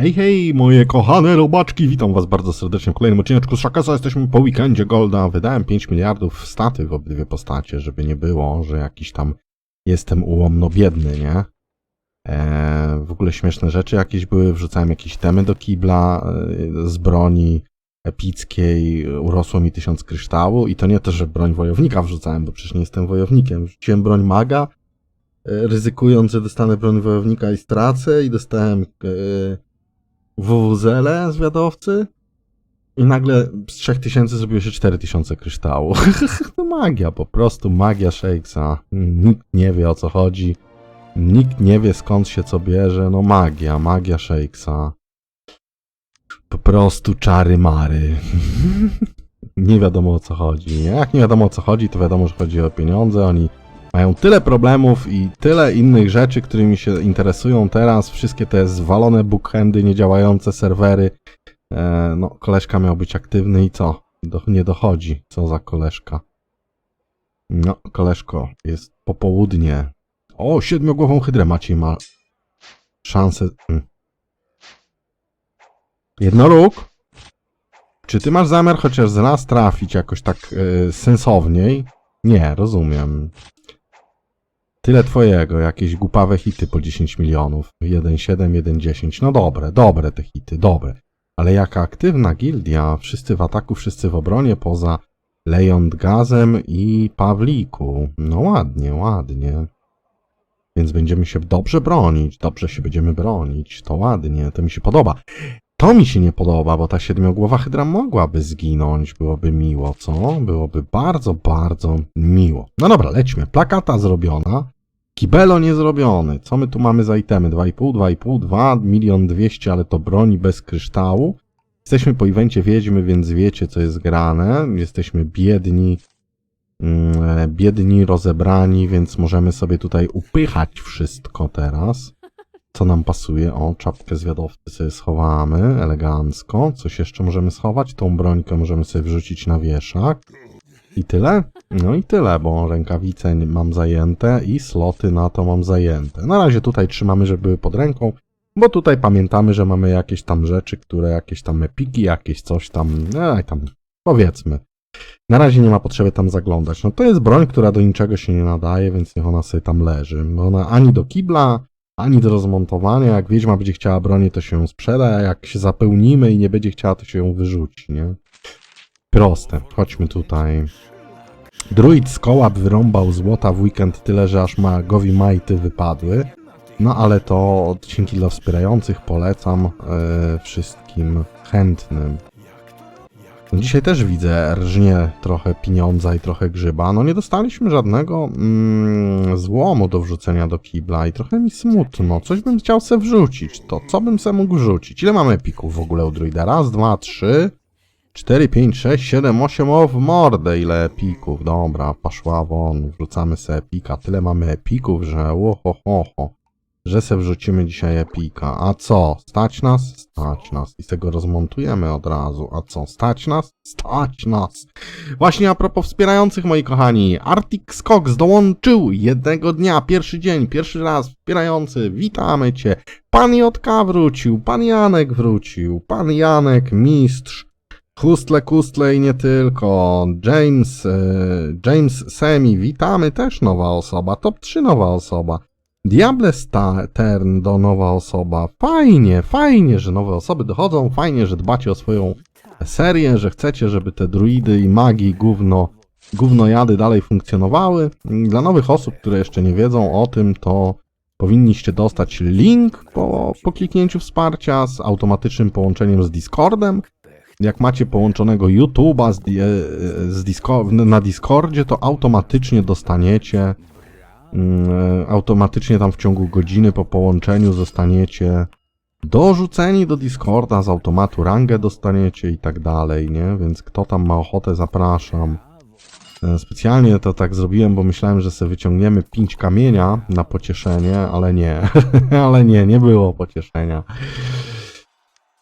Hej, hej, moje kochane robaczki, witam was bardzo serdecznie w kolejnym odcineczku z Szakasa. Jesteśmy po weekendzie Golda. Wydałem 5 miliardów w staty w obydwie postacie, żeby nie było, że jakiś tam jestem ułomno biedny, nie? Eee, w ogóle śmieszne rzeczy jakieś były, wrzucałem jakieś temy do kibla e, z broni epickiej, urosło mi tysiąc kryształu i to nie to, że broń wojownika wrzucałem, bo przecież nie jestem wojownikiem. Wrzuciłem broń maga, e, ryzykując, że dostanę broń wojownika i stracę i dostałem e, WWZL zwiadowcy i nagle z 3000 zrobiło się 4000 kryształu. to magia, po prostu magia Shakesa. Nikt nie wie o co chodzi. Nikt nie wie skąd się co bierze. No magia, magia Shakesa. Po prostu czary mary. nie wiadomo o co chodzi. Jak nie wiadomo o co chodzi, to wiadomo, że chodzi o pieniądze. Oni mają tyle problemów i tyle innych rzeczy, którymi się interesują teraz. Wszystkie te zwalone bookhandy, niedziałające serwery. E, no, koleżka miał być aktywny i co? Do, nie dochodzi. Co za koleżka? No, koleżko, jest popołudnie. O, siedmiogłową hydrę Maciej ma szansę. Mm. Jednoróg? Czy ty masz zamiar chociaż z trafić jakoś tak e, sensowniej? Nie, rozumiem. Tyle twojego, jakieś głupawe hity po 10 milionów. 1,7, 1,10. No dobre, dobre te hity, dobre. Ale jaka aktywna gildia, wszyscy w ataku, wszyscy w obronie, poza Lejon Gazem i Pawliku. No ładnie, ładnie. Więc będziemy się dobrze bronić, dobrze się będziemy bronić. To ładnie, to mi się podoba. To mi się nie podoba, bo ta siedmiogłowa hydra mogłaby zginąć. Byłoby miło, co? Byłoby bardzo, bardzo miło. No dobra, lećmy. Plakata zrobiona. Kibelo nie zrobiony. Co my tu mamy za itemy? 2,5, 2,5, 2, milion 200, ale to broni bez kryształu. Jesteśmy po evencie Wiedźmy, więc wiecie co jest grane. Jesteśmy biedni, mm, biedni, rozebrani, więc możemy sobie tutaj upychać wszystko teraz. Co nam pasuje? O, czapkę zwiadowcy sobie schowamy, elegancko. Coś jeszcze możemy schować? Tą brońkę możemy sobie wrzucić na wieszak. I tyle? No i tyle, bo rękawice mam zajęte i sloty na to mam zajęte. Na razie tutaj trzymamy, żeby były pod ręką, bo tutaj pamiętamy, że mamy jakieś tam rzeczy, które jakieś tam epiki, jakieś coś tam, no i tam powiedzmy. Na razie nie ma potrzeby tam zaglądać. No to jest broń, która do niczego się nie nadaje, więc niech ona sobie tam leży. Bo Ona ani do kibla, ani do rozmontowania. Jak wiedźma będzie chciała broni, to się ją sprzeda, jak się zapełnimy i nie będzie chciała, to się ją wyrzuci, nie? Proste. Chodźmy tutaj. Druid z koła wyrąbał złota w weekend tyle, że aż magowi majty wypadły. No ale to odcinki dla wspierających polecam e, wszystkim chętnym. No, Dzisiaj też widzę rżnie trochę pieniądza i trochę grzyba. No nie dostaliśmy żadnego mm, złomu do wrzucenia do kibla i trochę mi smutno. Coś bym chciał se wrzucić. To co bym se mógł wrzucić? Ile mamy epików w ogóle u druida? Raz, dwa, trzy, 4, 5, 6, 7, 8, o w mordę ile epików. Dobra, poszła won, wrzucamy se epika. Tyle mamy epików, że łoho, ho, ho. Że se wrzucimy dzisiaj epika. A co? Stać nas? Stać nas. I tego rozmontujemy od razu. A co? Stać nas? Stać nas. Właśnie a propos wspierających, moi kochani. Arctic Skox dołączył jednego dnia, pierwszy dzień, pierwszy raz wspierający. Witamy cię. Pan JK wrócił, pan Janek wrócił, pan Janek, mistrz. Kustle, kustle i nie tylko. James, e, James Semi, witamy, też nowa osoba. Top 3 nowa osoba. Diable Sta- Tern do nowa osoba. Fajnie, fajnie, że nowe osoby dochodzą. Fajnie, że dbacie o swoją serię, że chcecie, żeby te druidy i magii gówno, gównojady dalej funkcjonowały. Dla nowych osób, które jeszcze nie wiedzą o tym, to powinniście dostać link po, po kliknięciu wsparcia z automatycznym połączeniem z Discordem. Jak macie połączonego YouTube'a z, e, z Discord, na Discordzie, to automatycznie dostaniecie mm, e, automatycznie tam w ciągu godziny po połączeniu zostaniecie dorzuceni do Discorda, z automatu rangę dostaniecie i tak dalej, nie? Więc kto tam ma ochotę, zapraszam. E, Specjalnie to tak zrobiłem, bo myślałem, że sobie wyciągniemy pięć kamienia na pocieszenie, ale nie. ale nie, nie było pocieszenia.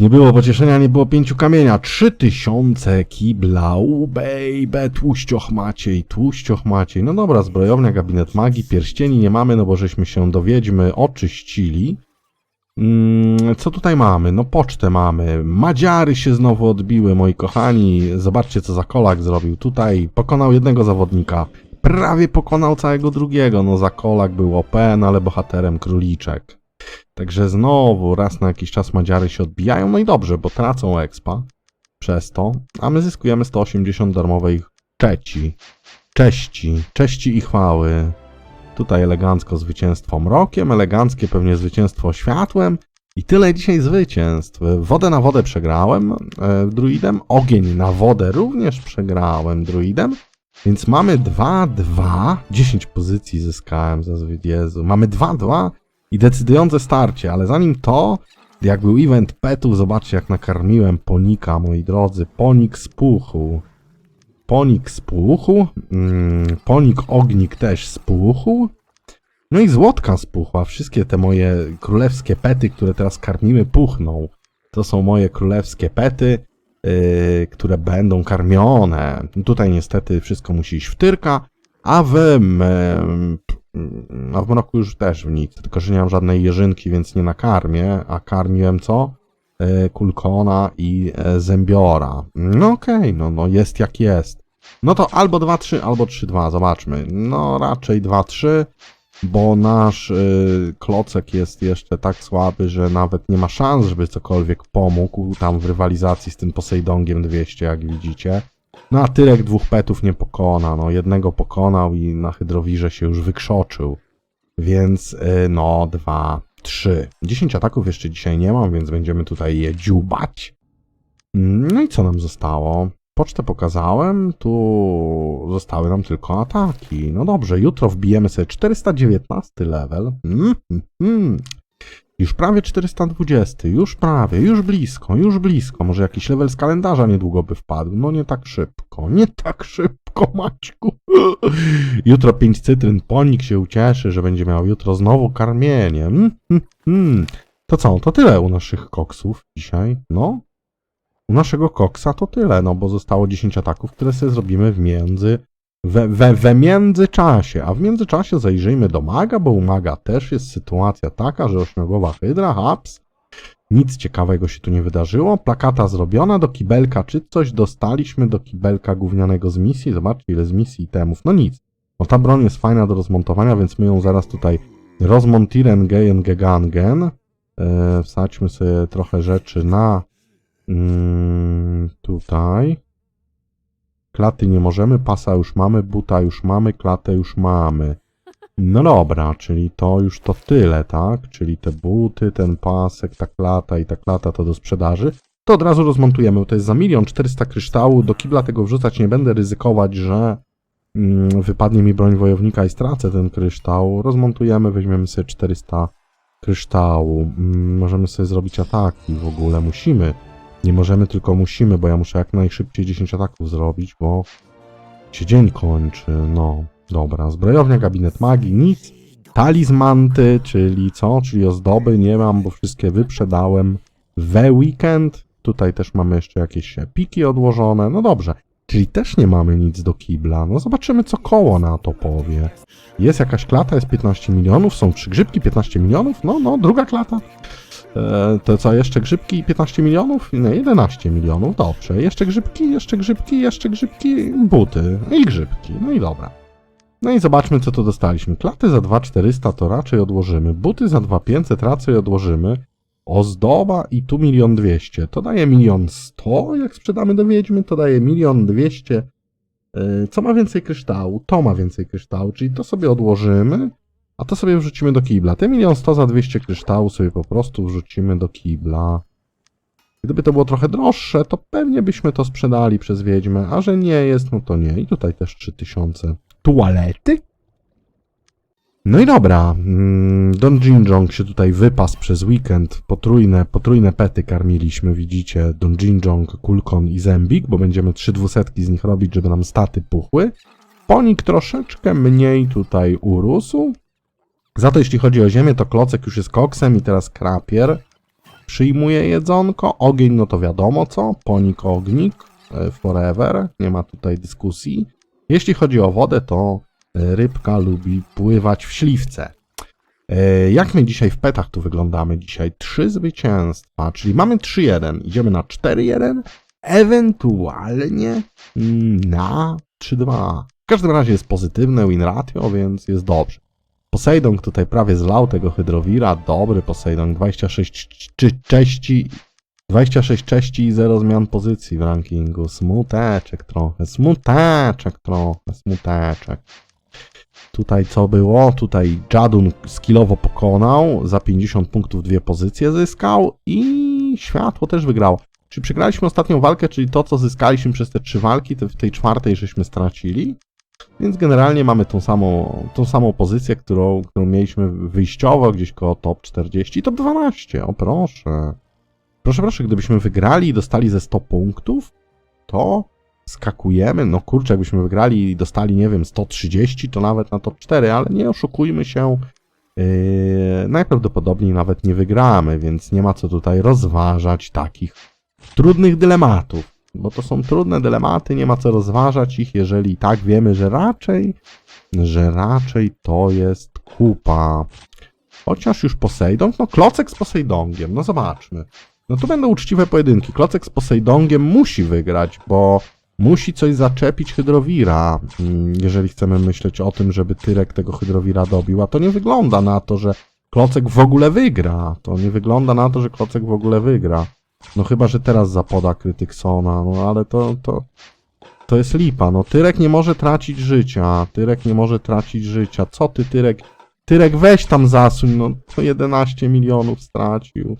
Nie było pocieszenia, nie było pięciu kamienia. Trzy tysiące kibla, u baby, tłuścioch Maciej, tłuścioch Maciej. No dobra, zbrojownia, gabinet magii, pierścieni nie mamy, no bo żeśmy się do wiedźmy oczyścili. Mm, Co tutaj mamy? No pocztę mamy. Madziary się znowu odbiły, moi kochani. Zobaczcie, co za kolak zrobił tutaj. Pokonał jednego zawodnika. Prawie pokonał całego drugiego. No za kolak był OP, no ale bohaterem króliczek. Także znowu raz na jakiś czas Madziary się odbijają. No i dobrze, bo tracą expa przez to. A my zyskujemy 180 darmowej czeci. Cześci. Cześci i chwały. Tutaj elegancko zwycięstwo mrokiem, eleganckie pewnie zwycięstwo światłem. I tyle dzisiaj zwycięstw. Wodę na wodę przegrałem e, druidem, ogień na wodę również przegrałem druidem. Więc mamy 2-2, 10 pozycji zyskałem za Jezu. Mamy 2-2 i decydujące starcie, ale zanim to, jak był event petów, zobaczcie jak nakarmiłem Ponika, moi drodzy. Ponik z puchu. Ponik z puchu, mm, Ponik ognik też z puchu. No i złotka spuchła. Wszystkie te moje królewskie pety, które teraz karmimy, puchną. To są moje królewskie pety, yy, które będą karmione. Tutaj niestety wszystko musi iść w tyrka, a w, a w mroku już też w nic. Tylko, że nie mam żadnej jeżynki, więc nie nakarmię, a karmiłem co? Yy, kulkona i e, zębiora. No okej, no, no jest jak jest. No to albo 2-3, albo 3-2, zobaczmy. No raczej 2-3 bo nasz y, klocek jest jeszcze tak słaby, że nawet nie ma szans, żeby cokolwiek pomógł tam w rywalizacji z tym Poseidongiem 200, jak widzicie. No a Tyrek dwóch petów nie pokona, no jednego pokonał i na Hydrowirze się już wykrzoczył. Więc y, no, dwa, trzy. 10 ataków jeszcze dzisiaj nie mam, więc będziemy tutaj je dziubać. No i co nam zostało? Pocztę pokazałem, tu zostały nam tylko ataki. No dobrze, jutro wbijemy sobie 419 level. Mm, mm, mm. Już prawie 420, już prawie, już blisko, już blisko. Może jakiś level z kalendarza niedługo by wpadł. No nie tak szybko, nie tak szybko, Maćku. Jutro 5 cytryn, Ponik się ucieszy, że będzie miał jutro znowu karmienie. Mm, mm, mm. To co, to tyle u naszych koksów dzisiaj, no. U naszego koksa to tyle, no bo zostało 10 ataków, które sobie zrobimy w między... We, we, we międzyczasie, a w międzyczasie zajrzyjmy do maga, bo u maga też jest sytuacja taka, że ośmiogłowa hydra, haps, nic ciekawego się tu nie wydarzyło, plakata zrobiona, do kibelka czy coś dostaliśmy do kibelka gównianego z misji, zobaczcie ile z misji temów, no nic, no ta broń jest fajna do rozmontowania, więc my ją zaraz tutaj rozmontiren gejen gegangen, eee, wsadźmy sobie trochę rzeczy na Mm, tutaj. Klaty nie możemy, pasa już mamy, buta już mamy, klatę już mamy. No dobra, czyli to już to tyle, tak? Czyli te buty, ten pasek, ta klata i ta klata to do sprzedaży. To od razu rozmontujemy, bo to jest za milion 400 kryształu. Do kibla tego wrzucać nie będę ryzykować, że mm, wypadnie mi broń wojownika i stracę ten kryształ. Rozmontujemy, weźmiemy sobie 400 kryształu. Mm, możemy sobie zrobić ataki w ogóle, musimy. Nie możemy, tylko musimy, bo ja muszę jak najszybciej 10 ataków zrobić, bo się dzień kończy. No, dobra. Zbrojownia, gabinet magii, nic. Talizmanty, czyli co? Czyli ozdoby nie mam, bo wszystkie wyprzedałem we weekend. Tutaj też mamy jeszcze jakieś piki odłożone. No dobrze. Czyli też nie mamy nic do kibla. No zobaczymy, co koło na to powie. Jest jakaś klata, jest 15 milionów, są trzy grzybki, 15 milionów. No, no, druga klata. E, to co, jeszcze grzybki 15 milionów? Nie, 11 milionów, dobrze. Jeszcze grzybki, jeszcze grzybki, jeszcze grzybki, buty i grzybki. No i dobra. No i zobaczmy, co tu dostaliśmy. Klaty za 2400 to raczej odłożymy. Buty za 2500 raczej odłożymy. Ozdoba i tu milion dwieście. To daje milion sto, jak sprzedamy do wiedźmy, to daje milion dwieście. E, Co ma więcej kryształu? To ma więcej kryształu, czyli to sobie odłożymy. A to sobie wrzucimy do kibla. Te milion sto za 200 kryształu sobie po prostu wrzucimy do kibla. Gdyby to było trochę droższe, to pewnie byśmy to sprzedali przez wiedźmę, a że nie jest, no to nie. I tutaj też 3000. Tualety? No i dobra, mm, Don Jinjong się tutaj wypasł przez weekend, potrójne, potrójne pety karmiliśmy, widzicie, Don Jinjong, Kulkon i Zembik, bo będziemy trzy dwusetki z nich robić, żeby nam staty puchły. Ponik troszeczkę mniej tutaj urósł, za to jeśli chodzi o ziemię, to klocek już jest koksem i teraz krapier przyjmuje jedzonko. Ogień, no to wiadomo co. Ponik, ognik, e, forever. Nie ma tutaj dyskusji. Jeśli chodzi o wodę, to e, rybka lubi pływać w śliwce. E, Jak my dzisiaj w petach tu wyglądamy? Dzisiaj trzy zwycięstwa, czyli mamy 3-1, idziemy na 4-1, ewentualnie na 3-2. W każdym razie jest pozytywne win ratio, więc jest dobrze. Poseidon tutaj prawie zlał tego Hydrowira, dobry Poseidon, 26 czy- cześci, 26 cześci i 0 zmian pozycji w rankingu. Smuteczek trochę, smuteczek trochę, smuteczek. Tutaj co było? Tutaj Jadun skillowo pokonał, za 50 punktów dwie pozycje zyskał i światło też wygrało. Czy przegraliśmy ostatnią walkę, czyli to, co zyskaliśmy przez te trzy walki, to w tej czwartej żeśmy stracili? Więc generalnie mamy tą samą, tą samą pozycję, którą, którą mieliśmy wyjściowo, gdzieś koło top 40, top 12. O proszę. Proszę, proszę, gdybyśmy wygrali i dostali ze 100 punktów, to skakujemy. No kurczę, jakbyśmy wygrali i dostali, nie wiem, 130, to nawet na top 4, ale nie oszukujmy się. Yy, najprawdopodobniej nawet nie wygramy, więc nie ma co tutaj rozważać takich trudnych dylematów. Bo to są trudne dylematy, nie ma co rozważać ich, jeżeli tak wiemy, że raczej, że raczej to jest kupa. Chociaż już Poseidon, no klocek z Poseidongiem, no zobaczmy. No tu będą uczciwe pojedynki. Klocek z Poseidongiem musi wygrać, bo musi coś zaczepić Hydrowira, mm, jeżeli chcemy myśleć o tym, żeby Tyrek tego Hydrowira dobił, a to nie wygląda na to, że Klocek w ogóle wygra. To nie wygląda na to, że Klocek w ogóle wygra. No chyba, że teraz zapoda Krytyksona, no ale to, to, to jest lipa. No Tyrek nie może tracić życia. Tyrek nie może tracić życia. Co ty, Tyrek? Tyrek weź tam zasuń, no to 11 milionów stracił.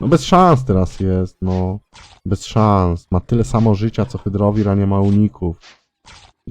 No bez szans teraz jest, no. Bez szans. Ma tyle samo życia, co Hydrowir, a nie ma uników.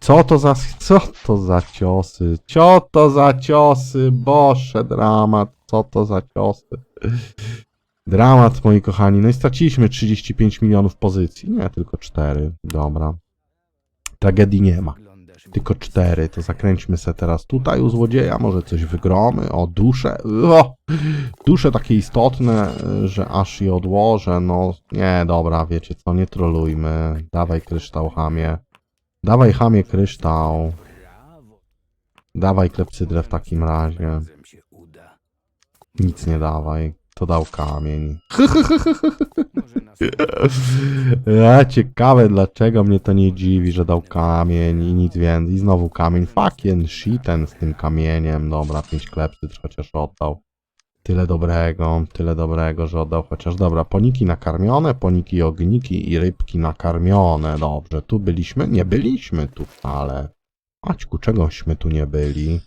Co to za, co to za ciosy? Co to za ciosy? Boże, dramat. Co to za ciosy? Dramat, moi kochani. No i straciliśmy 35 milionów pozycji. Nie, tylko 4. Dobra. Tragedii nie ma. Tylko 4. To zakręćmy se teraz tutaj u złodzieja. Może coś wygromy. O, dusze. O, dusze takie istotne, że aż je odłożę. No, nie, dobra, wiecie co, nie trolujmy. Dawaj kryształ, hamie. Dawaj, hamie, kryształ. Dawaj klepsydrę w takim razie. Nic nie dawaj. To dał kamień. A, ciekawe dlaczego mnie to nie dziwi, że dał kamień i nic więcej. I znowu kamień. Fucking shiten z tym kamieniem. Dobra, pięć klepsydr chociaż oddał. Tyle dobrego, tyle dobrego, że oddał chociaż. Dobra, poniki nakarmione, poniki ogniki i rybki nakarmione. Dobrze, tu byliśmy? Nie byliśmy tu wcale. Maćku, czegośmy tu nie byli.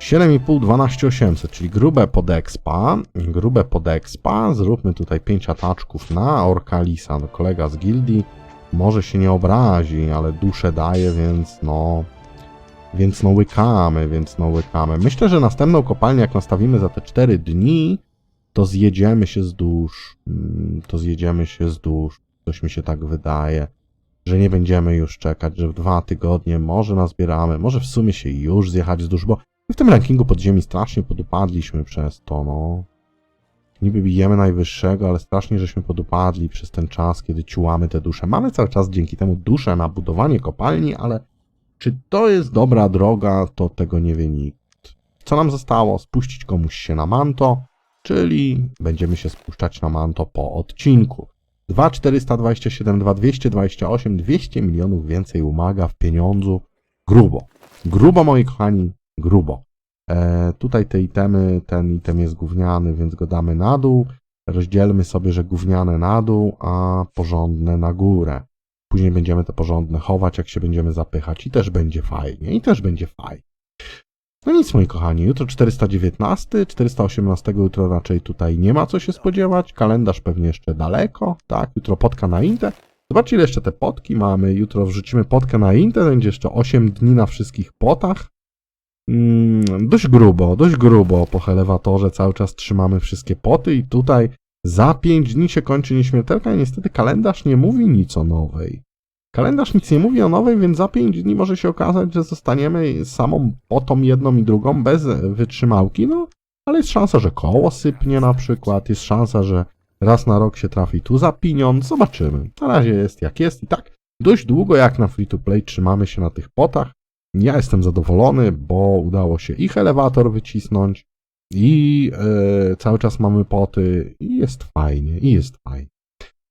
7,5, 12800, czyli grube podexpa, grube podexpa, zróbmy tutaj 5 ataczków na Orkalisa, no, kolega z gildii, może się nie obrazi, ale duszę daje, więc no, więc no łykamy, więc no łykamy. Myślę, że następną kopalnię, jak nastawimy za te 4 dni, to zjedziemy się z dusz, Mm, to zjedziemy się z dusz, coś mi się tak wydaje, że nie będziemy już czekać, że w dwa tygodnie może nazbieramy, może w sumie się już zjechać z dusz, bo w tym rankingu podziemi strasznie podupadliśmy przez to, no. Niby bijemy najwyższego, ale strasznie żeśmy podupadli przez ten czas, kiedy ciułamy te dusze. Mamy cały czas dzięki temu dusze na budowanie kopalni, ale czy to jest dobra droga, to tego nie wie nikt. Co nam zostało? Spuścić komuś się na manto, czyli będziemy się spuszczać na manto po odcinku. 2427, 2228, 200 milionów więcej umaga w pieniądzu. Grubo. Grubo, moi kochani, grubo. E, tutaj te itemy, ten item jest gówniany, więc go damy na dół. Rozdzielmy sobie, że gówniane na dół, a porządne na górę. Później będziemy te porządne chować, jak się będziemy zapychać i też będzie fajnie, i też będzie fajnie. No nic, moi kochani, jutro 419, 418 jutro raczej tutaj nie ma co się spodziewać, kalendarz pewnie jeszcze daleko, tak, jutro potka na Intę. Zobaczcie, ile jeszcze te potki mamy, jutro wrzucimy potkę na Intę, będzie jeszcze 8 dni na wszystkich potach. Mm, dość grubo, dość grubo po elewatorze cały czas trzymamy wszystkie poty i tutaj za 5 dni się kończy nieśmiertelka i niestety kalendarz nie mówi nic o nowej. Kalendarz nic nie mówi o nowej, więc za 5 dni może się okazać, że zostaniemy samą potą jedną i drugą bez wytrzymałki, no ale jest szansa, że koło sypnie na przykład, jest szansa, że raz na rok się trafi tu za pieniądz, zobaczymy. Na razie jest jak jest i tak dość długo jak na free to play trzymamy się na tych potach. Ja jestem zadowolony, bo udało się ich elewator wycisnąć, I e, cały czas mamy poty i jest fajnie, i jest fajnie.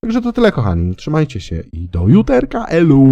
Także to tyle kochani, trzymajcie się i do juterka, elu!